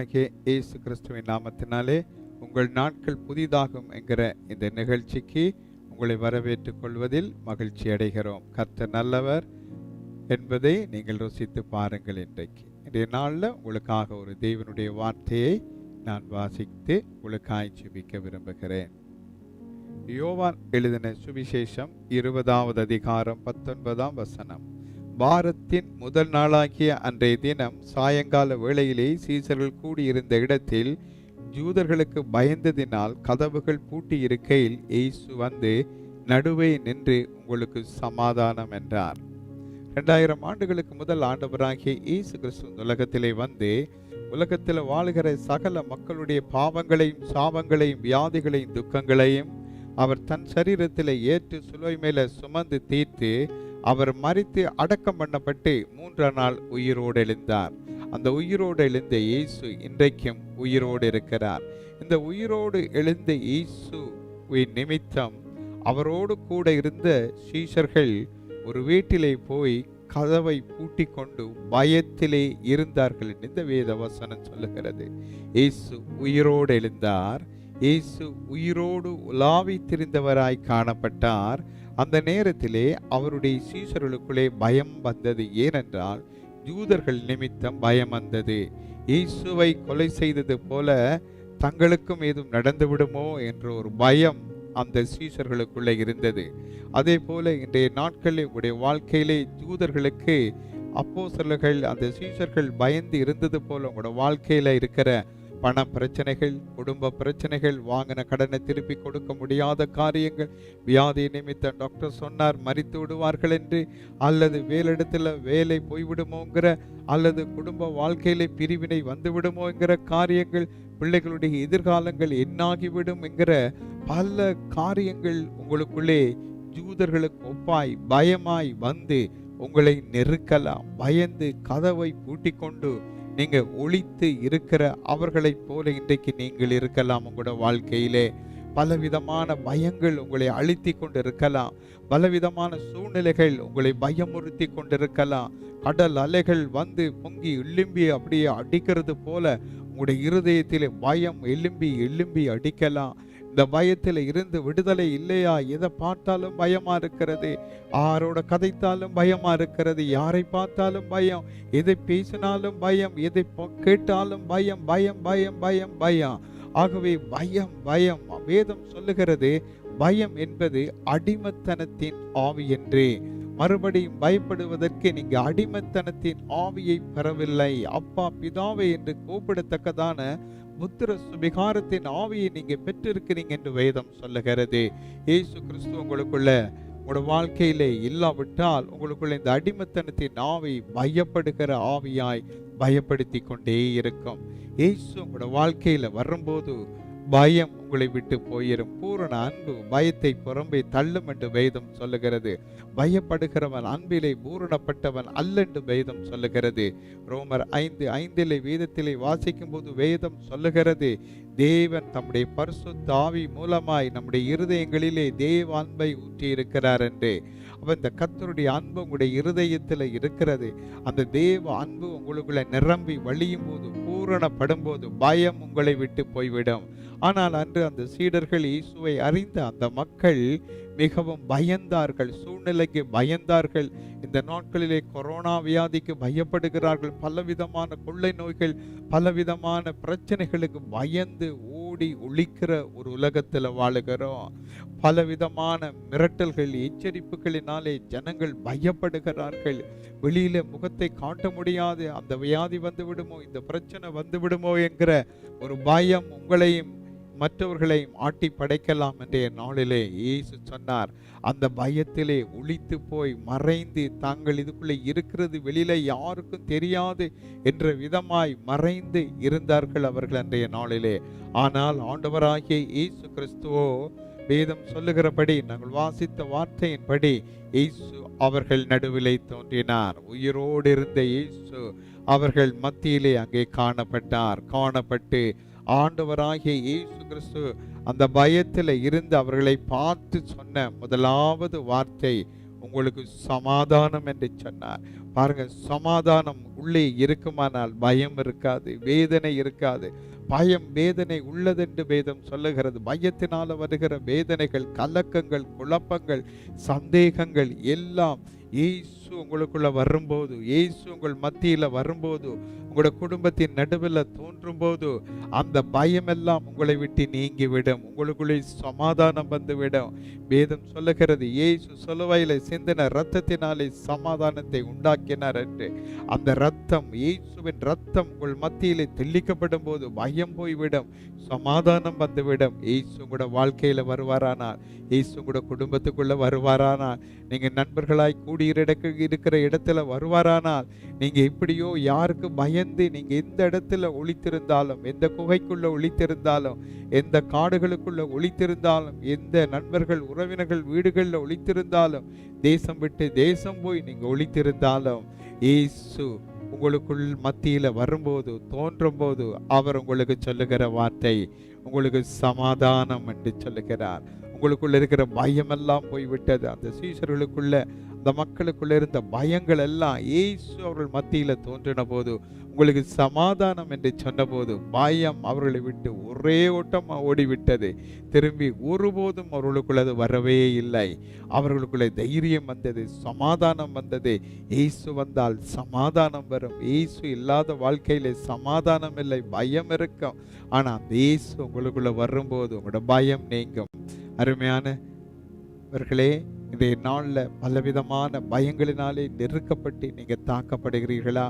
ஆண்டவராகிய இயேசு கிறிஸ்துவின் நாமத்தினாலே உங்கள் நாட்கள் புதிதாகும் என்கிற இந்த நிகழ்ச்சிக்கு உங்களை வரவேற்றுக் கொள்வதில் மகிழ்ச்சி அடைகிறோம். கர்த்தர் நல்லவர் என்பதை நீங்கள் ருசித்து பாருங்கள் இன்றைக்கு. இன்றைய நாளில் உங்களுக்காக ஒரு தேவனுடைய வார்த்தையை நான் வாசித்து உங்களுக்காய் சுபிக்க விரும்புகிறேன். யோவான் எழுதின சுவிசேஷம் இருபதாவது அதிகாரம் பத்தொன்பதாம் வசனம். வாரத்தின் முதல் நாளாகிய அன்றைய தினம் சாயங்கால வேளையிலே சீசர்கள் கூடியிருந்த இடத்தில் ஜூதர்களுக்கு பயந்ததினால் கதவுகள் பூட்டி இருக்கையில் இயேசு வந்து நடுவே நின்று உங்களுக்கு சமாதானம் என்றார். ரெண்டாயிரம் ஆண்டுகளுக்கு முதல் ஆண்டவராகிய இயேசு கிறிஸ்து உலகத்திலே வந்து உலகத்தில் வாழுகிற சகல மக்களுடைய பாவங்களையும் சாபங்களையும் வியாதிகளையும் துக்கங்களையும் அவர் தன் சரீரத்தில் ஏற்று சுலுவை மேல சுமந்து தீர்த்து அவர் மறித்து அடக்கம் பண்ணப்பட்டு மூன்றாம் நாள் உயிரோடு எழுந்தார் அந்த உயிரோடு எழுந்த இயேசு இன்றைக்கும் உயிரோடு இருக்கிறார். இந்த உயிரோடு எழுந்த இயேசு நிமித்தம் அவரோடு கூட இருந்த சீஷர்கள் ஒரு வீட்டிலே போய் கதவை பூட்டி கொண்டு பயத்திலே இருந்தார்கள் இந்த வேத வசனம் சொல்லுகிறது. இயேசு உயிரோடு எழுந்தார். இயேசு உயிரோடு உலாவி திரிந்தவராய் காணப்பட்டார். அந்த நேரத்திலே அவருடைய சீசர்களுக்குள்ளே பயம் வந்தது. ஏனென்றால் யூதர்கள் நிமித்தம் பயம் வந்தது. இயேசுவை கொலை செய்தது போல தங்களுக்கும் ஏதும் நடந்து விடுமோ என்ற ஒரு பயம் அந்த சீசர்களுக்குள்ளே இருந்தது. அதே போல இன்றைய நாட்களில் உங்களுடைய வாழ்க்கையிலே யூதர்களுக்கு அப்போஸ்தலர்கள் அந்த சீசர்கள் பயந்து இருந்தது போல உங்களோட வாழ்க்கையில இருக்கிற பண பிரச்சனைகள் குடும்ப பிரச்சனைகள் வாங்கின கடனை திருப்பி கொடுக்க முடியாத காரியங்கள். வியாதி நிமித்த டாக்டர் சொன்னார் மறித்து விடுவார்கள் என்று. அல்லது வேலிடத்துல வேலை போய்விடுமோங்கிற அல்லது குடும்ப வாழ்க்கையில பிரிவினை வந்துவிடுமோங்கிற காரியங்கள் பிள்ளைகளுடைய எதிர்காலங்கள் என்னாகிவிடும் என்கிற பல காரியங்கள் உங்களுக்குள்ளே ஜூதர்களுக்கு ஒப்பாய் பயமாய் வந்து உங்களை நெருக்கலாம். பயந்து கதவை பூட்டிக் நீங்கள் ஒழித்து இருக்கிற அவர்களைப் போல இன்றைக்கு நீங்கள் இருக்கலாம் உங்களோட வாழ்க்கையிலே. பலவிதமான பயங்கள் உங்களை அழுத்தி கொண்டு இருக்கலாம் பலவிதமான சூழ்நிலைகள் உங்களை பயமுறுத்தி கொண்டிருக்கலாம். கடல் அலைகள் வந்து பொங்கி எழும்பி அப்படியே அடிக்கிறது போல உங்களுடைய இருதயத்திலே பயம் எழும்பி எழும்பி அடிக்கலாம். இந்த பயத்தில் இருந்து விடுதலை இல்லையா? எதை பார்த்தாலும் பயமா இருக்கிறது? ஆரோட கதைத்தாலும் பயமா இருக்கிறது? யாரை பார்த்தாலும் பயம்? எதை பேசினாலும் பயம்? எதை கேட்டாலும் பயம்? பயம் பயம் பயம் பயம். ஆகவே பயம் பயம். வேதம் சொல்லுகிறது பயம் என்பது அடிமத்தனத்தின் ஆவி என்றே. மறுபடியும் பயப்படுவதற்கு நீங்க அடிமத்தனத்தின் ஆவியை பெறவில்லை. அப்பா பிதாவை என்று கூப்பிடத்தக்கதான முத்திர சுபிகாரத்தின் ஆவியை நீங்க பெற்றிருக்கிறீங்க என்று வேதம் சொல்லுகிறது. இயேசு கிறிஸ்து உங்களுக்குள்ள உங்களோட வாழ்க்கையிலே இல்லாவிட்டால் உங்களுக்குள்ள இந்த அடிமத்தனத்தின் ஆவி பயப்படுகிற ஆவியாய் பயப்படுத்தி கொண்டே இருக்கும். ஏசு உங்களோட வாழ்க்கையில வரும்போது பயம் உங்களை விட்டு போயிரும். பூரண அன்பு பயத்தை புறம்பே தள்ளும் என்று வேதம் சொல்லுகிறது. பயப்படுகிறவன் அன்பிலே பூரணப்பட்டவன் அல்ல என்று வேதம் சொல்லுகிறது. ரோமர் ஐந்து ஐந்திலே வேதத்திலே வாசிக்கும் போது வேதம் சொல்லுகிறது. தேவன் தம்முடைய பரிசுத்த ஆவி மூலமாய் நம்முடைய இருதயங்களிலே தேவ அன்பை ஊற்றி இருக்கிறார் என்று. அப்போ இந்த கத்தருடைய அன்பு உங்களுடைய இருதயத்தில் இருக்கிறது. அந்த தேவ அன்பு உங்களுக்குள்ள நிரம்பி வழியும் போது பூரணப்படும் போது பயம் உங்களை விட்டு போய்விடும். ஆனால் அன்று அந்த சீடர்கள் இயேசுவை அறிந்த அந்த மக்கள் மிகவும் பயந்தார்கள் சூழ்நிலைக்கு பயந்தார்கள். இந்த நாட்களிலே கொரோனா வியாதிக்கு பயப்படுகிறார்கள். பலவிதமான கொள்ளை நோய்கள் பலவிதமான பிரச்சனைகளுக்கு பயந்து ஓடி ஒழிக்கிற ஒரு உலகத்தில் வாழுகிறோம். பலவிதமான மிரட்டல்கள் எச்சரிப்புகளினாலே ஜனங்கள் பயப்படுகிறார்கள். வெளியில முகத்தை காட்ட முடியாது. அந்த வியாதி வந்து விடுமோ இந்த பிரச்சனை வந்து விடுமோ என்கிற ஒரு பயம் உங்களையும் மற்றவர்களை ஆட்டி படைக்கலாம் என்ற நாளிலே இயேசு சொன்னார். அந்த பயத்திலே ஒழித்து போய் மறைந்து தாங்கள் இதுக்குள்ளே இருக்கிறது வெளியில யாருக்கும் தெரியாது என்ற விதமாய் மறைந்து இருந்தார்கள் அவர்கள் அன்றைய நாளிலே. ஆனால் ஆண்டவராகிய இயேசு கிறிஸ்துவோ வேதம் சொல்லுகிறபடி நாங்கள் வாசித்த வார்த்தையின்படி இயேசு அவர்கள் நடுவிலே தோன்றினார். உயிரோடு இருந்த இயேசு அவர்கள் மத்தியிலே அங்கே காணப்பட்டார். காணப்பட்டு ஆண்டவராகிய இயேசு கிறிஸ்து அந்த பயத்தில் இருந்து அவர்களை பார்த்து சொன்ன முதலாவது வார்த்தை உங்களுக்கு சமாதானம் என்று சொன்னார். பாருங்க சமாதானம் உள்ளே இருக்குமானால் பயம் இருக்காது வேதனை இருக்காது. பயம் வேதனை உள்ளதென்று வேதம் சொல்லுகிறது. பயத்தினால் வருகிற வேதனைகள் கலக்கங்கள் குழப்பங்கள் சந்தேகங்கள் எல்லாம் இயேசு உங்களுக்குள்ள வரும்போது இயேசு உங்கள் மத்தியில் வரும்போது உங்களோட குடும்பத்தின் நடுவில் தோன்றும் போது அந்த பயமெல்லாம் உங்களை விட்டு நீங்கிவிடும். உங்களுக்குள்ளே சமாதானம் வந்துவிடும். வேதம் சொல்லுகிறது ஏசு சொல்லுவாயில சிந்தின ரத்தத்தினாலே சமாதானத்தை உண்டாக்கினார் என்று. அந்த ரத்தம் இயேசுவின் ரத்தம் உங்கள் மத்தியிலே தெளிக்கப்படும் போது பயம் போய்விடும் சமாதானம் வந்துவிடும். இயேசு உங்களோட வாழ்க்கையில வருவாரானால் இயேசு உங்களோட குடும்பத்துக்குள்ள வருவாரானால் நீங்க நண்பர்களாய் கூடியிருக்க இருக்கிற இடத்துல வருவாரானால் நீங்க இப்படியோ யாருக்கு பயம் பயந்து நீங்கள் எந்த இடத்துல ஒழித்திருந்தாலும் எந்த குகைக்குள்ள ஒழித்திருந்தாலும் எந்த காடுகளுக்குள்ள ஒழித்திருந்தாலும் எந்த நண்பர்கள் உறவினர்கள் வீடுகளில் ஒழித்திருந்தாலும் தேசம் விட்டு தேசம் போய் நீங்க ஒழித்திருந்தாலும் ஏசு உங்களுக்குள் மத்தியில வரும்போது தோன்றும் போது அவர் உங்களுக்கு சொல்லுகிற வார்த்தை உங்களுக்கு சமாதானம் என்று சொல்லுகிறார். உங்களுக்குள்ள இருக்கிற பயமெல்லாம் போய்விட்டது. அந்த சீசர்களுக்குள்ள அந்த மக்களுக்குள்ள இருந்த பயங்கள் எல்லாம் ஏசு அவர்கள் மத்தியில தோன்றின போது உங்களுக்கு சமாதானம் என்று சொன்னபோது பயம் அவர்களை விட்டு ஒரே ஓட்டமாக ஓடிவிட்டது. திரும்பி ஒருபோதும் அவர்களுக்குள்ள அது வரவே இல்லை. அவர்களுக்குள்ள தைரியம் வந்தது சமாதானம் வந்தது. ஏசு வந்தால் சமாதானம் வரும். ஏசு இல்லாத வாழ்க்கையில சமாதானம் இல்லை பயம் இருக்கும். ஆனா அந்த ஏசு உங்களுக்குள்ள வரும்போது உங்களோட பயம் நீங்கும். அருமையானவர்களே இன்றைய நாளில் பலவிதமான பயங்களினாலே நெருக்கப்பட்டு நீங்கள் தாக்கப்படுகிறீர்களா?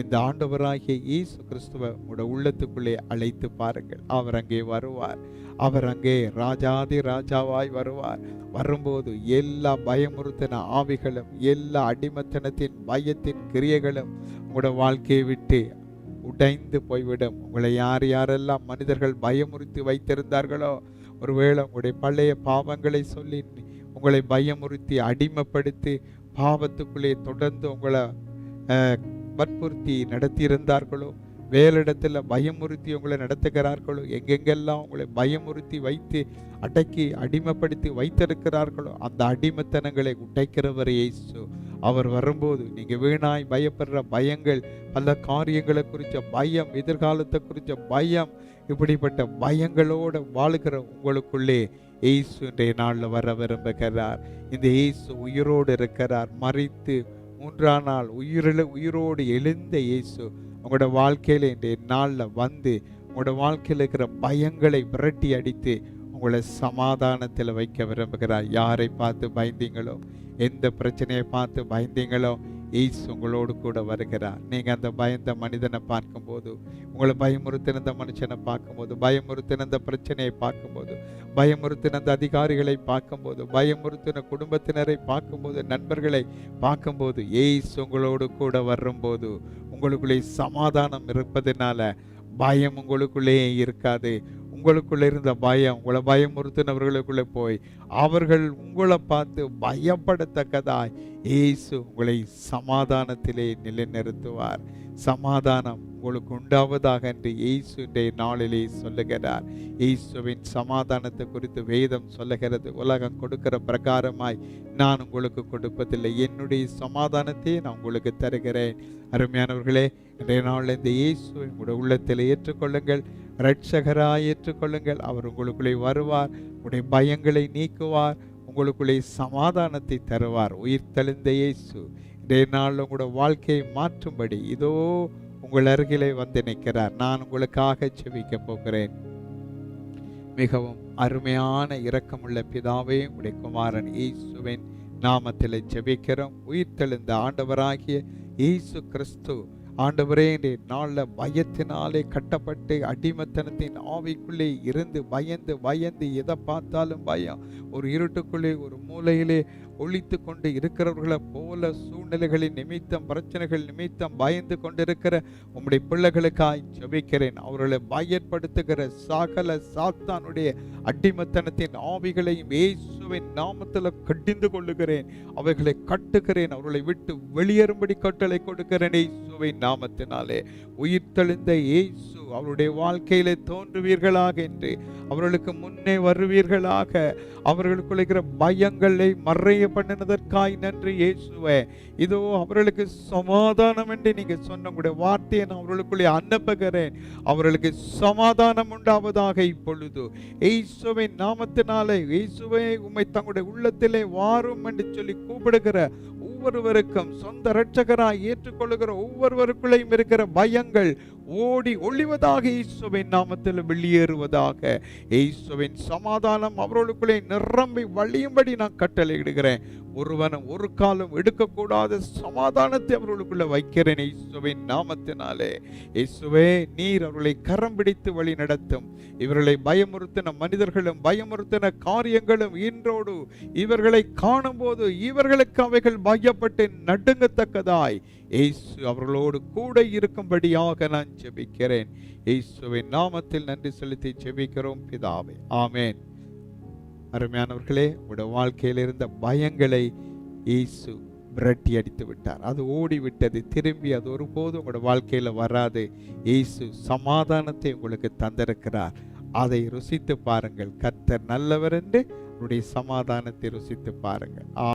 இந்த ஆண்டவராகிய இயேசு கிறிஸ்துவ உங்களோட உள்ளத்துக்குள்ளே அழைத்து பாருங்கள். அவர் அங்கே வருவார். அவர் அங்கே ராஜாதி ராஜாவாய் வருவார். வரும்போது எல்லா பயமுறுத்தின ஆவிகளும் எல்லா அடிமத்தனத்தின் பயத்தின் கிரியைகளும் உங்களோட வாழ்க்கையை விட்டு உடைந்து போய்விடும். உங்களை யார் யாரெல்லாம் மனிதர்கள் பயமுறுத்தி வைத்திருந்தார்களோ ஒருவேளை உங்களுடைய பழைய பாவங்களை சொல்லி உங்களை பயமுறுத்தி அடிமைப்படுத்தி பாவத்துக்குள்ளே தொடர்ந்து உங்களை வற்புறுத்தி நடத்தியிருந்தார்களோ வேலிடத்தில் பயமுறுத்தி உங்களை நடத்துகிறார்களோ எங்கெங்கெல்லாம் உங்களை பயமுறுத்தி வைத்து அடக்கி அடிமைப்படுத்தி வைத்திருக்கிறார்களோ அந்த அடிமைத்தனங்களை உடைக்கிறவர் இயேசு. அவர் வரும்போது நீங்கள் வீணாய் பயப்படுற பயங்கள் பல காரியங்களை குறித்த பயம் எதிர்காலத்தை குறித்த பயம் இப்படிப்பட்ட பயங்களோட வாழுகிற உங்களுக்குள்ளே இயேசுடைய நாளில் வர விரும்புகிறார். இந்த இயேசு உயிரோடு இருக்கிறார். மறித்து மூன்றாம் நாள் உயிரில் உயிரோடு எழுந்த இயேசு உங்களோட வாழ்க்கையில இன்றைய நாளில் வந்து உங்களோட வாழ்க்கையில் இருக்கிற பயங்களை விரட்டி அடித்து உங்களை சமாதானத்தில் வைக்க விரும்புகிறார். யாரை பார்த்து பயந்தீங்களோ எந்த பிரச்சனையை பார்த்து பயந்தீங்களோ எய்ஸ் உங்களோடு கூட வருகிறார். நீங்கள் அந்த பயந்த மனிதனை பார்க்கும்போது உங்களை பயமுறுத்தினந்த மனுஷனை பார்க்கும்போது பயமுறுத்தினந்த பிரச்சனையை பார்க்கும்போது பயமுறுத்தின அந்த அதிகாரிகளை பார்க்கும்போது பயமுறுத்தின குடும்பத்தினரை பார்க்கும்போது நண்பர்களை பார்க்கும்போது எய்ஸ் உங்களோடு கூட வரும்போது உங்களுக்குள்ளே சமாதானம் இருப்பதனால பயம் உங்களுக்குள்ளேயே இருக்காது. உங்களுக்குள்ளே இருந்த பயம் உங்களை பயமுறுத்தினவர்களுக்குள்ளே போய் அவர்கள் உங்களை பார்த்து பயப்படத்தக்கதாய் இயேசு உங்களை சமாதானத்திலே நிலைநிறுத்துவார். சமாதானம் உங்களுக்கு உண்டாவதாக என்று இயேசு நாளிலே சொல்லுகிறார். இயேசுவின் சமாதானத்தை குறித்து வேதம் சொல்லுகிறது. உலகம் கொடுக்கிற பிரகாரமாய் நான் உங்களுக்கு கொடுப்பதில்லை. என்னுடைய சமாதானத்தை நான் உங்களுக்கு தருகிறேன். அருமையானவர்களே இன்றைய நாளில் இந்த இயேசுவை உங்களுடைய உள்ளத்தில் ஏற்றுக்கொள்ளுங்கள். இரட்சகராய் ஏற்றுக்கொள்ளுங்கள். அவர் உங்களுக்குள்ளே வருவார் உடைய பயங்களை நீக்குவார் உங்களுக்குள்ளே சமாதானத்தை தருவார். உயிர் தெளிந்த இயேசு இன்றைய நாள் உங்களோட வாழ்க்கையை மாற்றும்படி இதோ உங்கள் அருகிலே வந்து நிற்கிறார். நான் உங்களுக்காக செவிக்க போகிறேன். மிகவும் அருமையான இரக்கமுள்ள பிதாவே உடைய குமாரன் இயேசுவின் நாமத்தில் ஜெபிக்கிறோம். உயிர்த்தெழுந்த ஆண்டவராகிய இயேசு கிறிஸ்து ஆண்டவரே இன்றைய நாளில் பயத்தினாலே கட்டப்பட்டு அடிமத்தனத்தின் ஆவிக்குள்ளே இருந்து பயந்து பயந்து எதை பார்த்தாலும் பயம். ஒரு இருட்டுக்குள்ளே ஒரு மூலையிலே ஒழித்து கொண்டு இருக்கிறவர்களை போல சூழ்நிலைகளின் நிமித்தம் பிரச்சனைகள் நிமித்தம் பயந்து கொண்டிருக்கிற உம்முடைய பிள்ளைகளுக்காய் ஜபிக்கிறேன். அவர்களை பயன்படுத்துகிற சகல சாத்தானுடைய அடிமத்தனத்தின் ஆவிகளையும் இயேசு இயேசுவின் நாமத்தில் கடிந்து கொள்ளுகிறேன். அவைகளை கட்டுகிறேன். அவர்களை விட்டு வெளியேறும்படி கட்டளை கொடுக்கிறேன் இயேசுவின் நாமத்தினாலே. உயிர் தெளிந்த இயேசு அவருடைய வாழ்க்கையிலே தோன்றுவீர்களாக என்று அவர்களுக்கு முன்னே வருவீர்களாக அவர்களுக்குள்ள இருக்கிற பயங்களை மறைய பண்ணினதற்காய் நன்றி இயேசுவே. இதோ அவர்களுக்கு சமாதானம் என்று நீங்க சொன்ன கூட வார்த்தையை நான் அவர்களுக்குள்ளே அனுப்புகிறேன். அவர்களுக்கு சமாதானம் உண்டாவதாக இப்பொழுது. இயேசுவின் நாமத்தினாலே இயேசுவை உண்மை தங்களுடைய உள்ளத்திலே வாரும் என்று சொல்லி கூப்பிடுகிற ஒவ்வொருவருக்கும் சொந்த இரட்சகராய் ஏற்றுக்கொள்ளுகிற ஒவ்வொருவருக்குள்ளேயும் இருக்கிற பயங்கள் ஓடி ஒளிவதாக இயேசுவின் நாமத்தில் வெளியேறுவதாக இயேசுவின் சமாதானம் அவர்களுக்குள்ளே நிரம்பி வழியும்படி நான் கட்டளையிடுகிறேன். ஒருவனும் ஒரு காலம் எடுக்கக்கூடாத சமாதானத்தை அவர்களுக்குள்ள வைக்கிறேன் இயேசுவின் நாமத்தினாலே. இயேசுவே நீர் அவர்களை கரம் பிடித்து வழி நடத்தும். இவர்களை பயமுறுத்தின மனிதர்களும் பயமுறுத்தின காரியங்களும் இன்றோடு இவர்களை காணும்போது இவர்களுக்கு அவைகள் பயப்பட்டு நடுங்கத்தக்கதாய். இயேசு அவர்களோடு கூட இருக்கும்படியாக நான் ஜெபிக்கிறேன். இயேசுவின் நாமத்தில் நன்றி செலுத்தி ஜெபிக்கிறோம் பிதாவே. ஆமேன். அருமையானவர்களே உடைய வாழ்க்கையில் இருந்த பயங்களை இயேசு விரட்டி அடித்து விட்டார். அது ஓடிவிட்டது திரும்பி அது ஒருபோதும் உங்களோட வாழ்க்கையில வராது. இயேசு சமாதானத்தை உங்களுக்கு தந்திருக்கிறார். அதை ருசித்து பாருங்கள். கர்த்தர் நல்லவர் என்று உன்னுடைய சமாதானத்தை ருசித்து பாருங்கள்.